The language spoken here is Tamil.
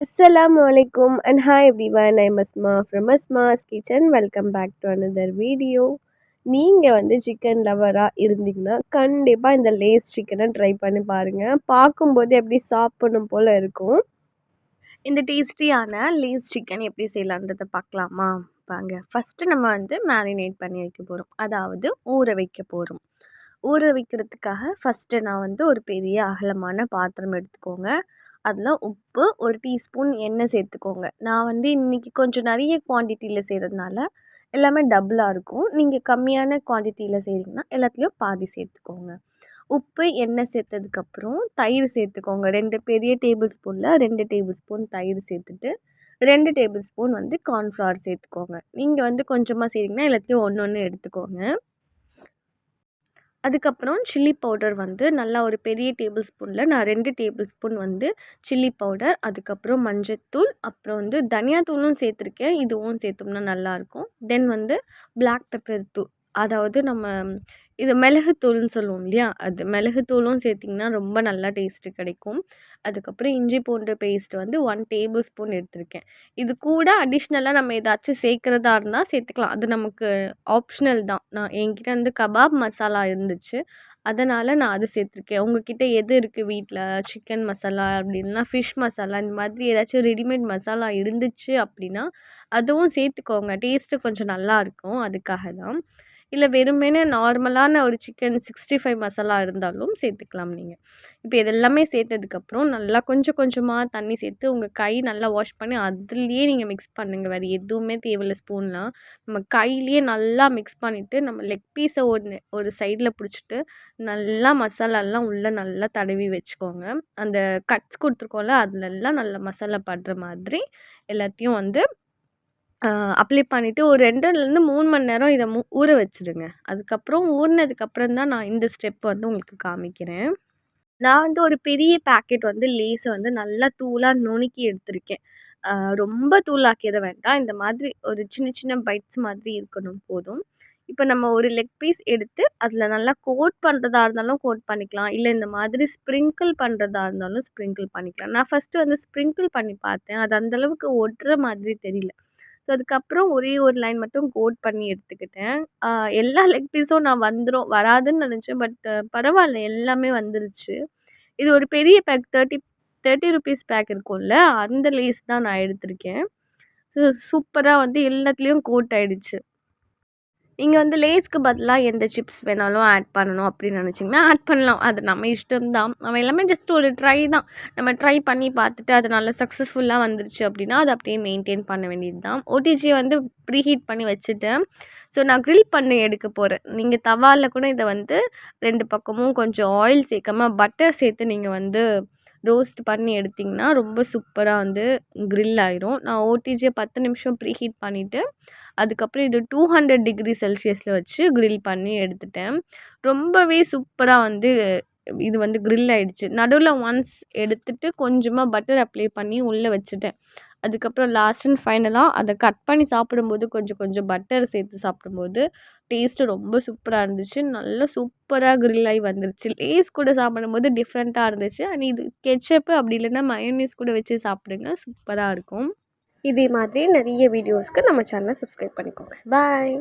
Assalamu alaikum and hi everyone I'm Asma from Asma's kitchen welcome back to another video நீங்கள் வந்து சிக்கன் லவராக இருந்தீங்கன்னா கண்டிப்பாக இந்த லேஸ் சிக்கனை ட்ரை பண்ணி பாருங்கள் பார்க்கும்போது எப்படி சாப்பிடணும் போல் இருக்கும். இந்த டேஸ்டியான லேஸ் சிக்கன் எப்படி செய்யலான்றதை பார்க்கலாமா? வாங்க ஃபஸ்ட்டு நம்ம வந்து மேரினேட் பண்ணி வைக்க போகிறோம் அதாவது ஊற வைக்க போகிறோம் ஊற வைக்கிறதுக்காக ஃபஸ்ட்டு நான் வந்து ஒரு பெரிய அகலமான பாத்திரம் எடுத்துக்கோங்க. அதில் உப்பு ஒரு டீஸ்பூன் எண்ணெய் சேர்த்துக்கோங்க. நான் வந்து இன்றைக்கி கொஞ்சம் நிறைய குவான்டிட்டியில் செய்கிறதுனால எல்லாமே டபுளாக இருக்கும். நீங்கள் கம்மியான குவான்டிட்டியில் செய்கிறீங்கன்னா எல்லாத்துலேயும் பாதி சேர்த்துக்கோங்க. உப்பு எண்ணெய் சேர்த்ததுக்கப்புறம் தயிர் சேர்த்துக்கோங்க. ரெண்டு பெரிய டேபிள் ஸ்பூனில் ரெண்டு டேபிள் ஸ்பூன் தயிர் சேர்த்துட்டு ரெண்டு டேபிள் ஸ்பூன் வந்து கார்ன்ஃப்ளவர் சேர்த்துக்கோங்க. நீங்கள் வந்து கொஞ்சமாக செய்கிறீங்கன்னா எல்லாத்தையும் ஒன்று ஒன்று எடுத்துக்கோங்க. அதுக்கப்புறம் சில்லி பவுடர் வந்து நல்லா ஒரு பெரிய டேபிள் ஸ்பூனில் நான் ரெண்டு டேபிள் ஸ்பூன் வந்து சில்லி பவுடர் அதுக்கப்புறம் மஞ்சத்தூள் அப்புறம் வந்து தனியாத்தூளும் சேர்த்துருக்கேன். இதுவும் சேர்த்தோம்னா நல்லாயிருக்கும் தென் வந்து பிளாக் பெப்பர் தூள் அதாவது நம்ம இது மிளகுத்தூள்னு சொல்லுவோம் இல்லையா? அது மிளகுத்தூளும் சேர்த்திங்கன்னா ரொம்ப நல்லா டேஸ்ட்டு கிடைக்கும். அதுக்கப்புறம் இஞ்சி பூண்டு பேஸ்ட் வந்து ஒன் டேபிள் ஸ்பூன் எடுத்திருக்கேன். இது கூட அடிஷ்னலாக நம்ம ஏதாச்சும் சேர்க்குறதா இருந்தால் சேர்த்துக்கலாம். அது நமக்கு ஆப்ஷனல் தான். நான் என்கிட்ட வந்து கபாப் மசாலா இருந்துச்சு. அதனால் நான் அது சேர்த்துருக்கேன். உங்ககிட்ட எது இருக்குது வீட்டில் சிக்கன் மசாலா அப்படின்னா ஃபிஷ் மசாலா. இந்த மாதிரி ஏதாச்சும் ரெடிமேட் மசாலா இருந்துச்சு அப்படின்னா அதுவும் சேர்த்துக்கோங்க. டேஸ்ட்டு கொஞ்சம் நல்லாயிருக்கும் அதுக்காக தான். இல்லை வெறுமனே நார்மலான ஒரு சிக்கன் சிக்ஸ்டி ஃபைவ் மசாலா இருந்தாலும் சேர்த்துக்கலாம் நீங்கள் இப்போ இதெல்லாமே சேர்த்ததுக்கப்புறம் நல்லா கொஞ்சம் கொஞ்சமாக தண்ணி சேர்த்து உங்கள் கை நல்லா வாஷ் பண்ணி அதுலேயே நீங்கள் மிக்ஸ் பண்ணுங்கள் வேறு எதுவுமே தேவையில்லை ஸ்பூன்லாம் நம்ம கையிலேயே நல்லா மிக்ஸ் பண்ணிவிட்டு நம்ம லெக் பீஸை ஒன்று ஒரு சைடில் பிடிச்சிட்டு நல்லா மசாலாலாம் உள்ளே நல்லா தடவி வச்சுக்கோங்க. அந்த கட்ஸ் கொடுத்துருக்கோம்ல அதுலெல்லாம் நல்லா மசாலா படுற மாதிரி எல்லாத்தையும் வந்து அப்ளை பண்ணிவிட்டு ஒரு ரெண்டுலேருந்து மூணு மணி நேரம் இதை மூ ஊற வச்சுடுங்க அதுக்கப்புறம் ஊறினதுக்கப்புறம் தான் நான் இந்த ஸ்டெப் வந்து உங்களுக்கு காமிக்கிறேன். நான் வந்து ஒரு பெரிய பேக்கெட் வந்து லேஸை வந்து நல்லா தூளாக நுணுக்கி எடுத்திருக்கேன். ரொம்ப தூளாக்கிட வேண்டாம். இந்த மாதிரி ஒரு சின்ன சின்ன பைட்ஸ் மாதிரி இருக்கணும் போதும். இப்போ நம்ம ஒரு லெக் பீஸ் எடுத்து அதில் நல்லா கோட் பண்ணுறதா இருந்தாலும் கோட் பண்ணிக்கலாம். இல்லை இந்த மாதிரி ஸ்ப்ரிங்கிள் பண்ணுறதா இருந்தாலும் ஸ்ப்ரிங்கிள் பண்ணிக்கலாம். நான் ஃபஸ்ட்டு வந்து ஸ்ப்ரிங்கிள் பண்ணி பார்த்தேன். அது அந்தளவுக்கு ஒட்டுற மாதிரி தெரியல. ஸோ அதுக்கப்புறம் ஒரே ஒரு லைன் மட்டும் கோட் பண்ணி எடுத்துக்கிட்டேன். எல்லா லெக் பீஸும் நான் வந்துடும் வராதுன்னு நினச்சேன் பட் பரவாயில்ல எல்லாமே வந்துருச்சு. இது ஒரு பெரிய pack thirty thirty rupees pack இருக்கும்ல அந்த லேஸ் தான் நான் எடுத்திருக்கேன். ஸோ சூப்பராக வந்து எல்லாத்துலேயும் கோட் ஆகிடுச்சு நீங்கள் வந்து லேஸ்க்கு பதிலாக எந்த சிப்ஸ் வேணாலும் ஆட் பண்ணணும் அப்படின்னு நினச்சிங்கன்னா ஆட் பண்ணலாம். அது நம்ம இஷ்டம் தான் நம்ம எல்லாமே ஜஸ்ட் ஒரு ட்ரை தான். நம்ம ட்ரை பண்ணி பார்த்துட்டு அது நல்லா சக்ஸஸ்ஃபுல்லாக வந்துருச்சு அப்படின்னா அதை அப்படியே மெயின்டைன் பண்ண வேண்டியது தான் ஓடிஜியை வந்து ப்ரீ ஹீட் பண்ணி வச்சுட்டேன். ஸோ நான் க்ரில் பண்ணி எடுக்க போகிறேன் நீங்கள் தவாவில் கூட இதை வந்து ரெண்டு பக்கமும் கொஞ்சம் ஆயில் சேர்க்காம பட்டர் சேர்த்து நீங்கள் வந்து ரோஸ்ட் பண்ணி எடுத்திங்கன்னா ரொம்ப சூப்பராக வந்து க்ரில் ஆயிரும். நான் ஓடிஜியை பத்து நிமிஷம் ப்ரீ ஹீட் பண்ணிவிட்டு அதுக்கப்புறம் இது டூ ஹண்ட்ரட் டிகிரி செல்சியஸில் வச்சு க்ரில் பண்ணி எடுத்துட்டேன். ரொம்பவே சூப்பராக வந்து இது வந்து க்ரில் ஆகிடுச்சு நடுவில் ஒன்ஸ் எடுத்துட்டு கொஞ்சமாக பட்டர் அப்ளை பண்ணி உள்ளே வச்சுட்டேன். அதுக்கப்புறம் லாஸ்ட் அண்ட் ஃபைனலாக அதை கட் பண்ணி சாப்பிடும்போது கொஞ்சம் கொஞ்சம் பட்டர் சேர்த்து சாப்பிடும்போது டேஸ்ட்டு ரொம்ப சூப்பராக இருந்துச்சு. நல்லா சூப்பராக கிரில் ஆகி வந்துருச்சு. லேஸ் கூட சாப்பிடும்போது டிஃப்ரெண்ட்டாக இருந்துச்சு. அண்ட் இது கெச்சப்பு அப்படி இல்லைன்னா மயோனீஸ் கூட வச்சு சாப்பிடுங்க. சூப்பராக இருக்கும். இதே மாதிரி நிறைய வீடியோஸ்க்கு நம்ம சேனலை சப்ஸ்கிரைப் பண்ணிக்கோங்க. பாய்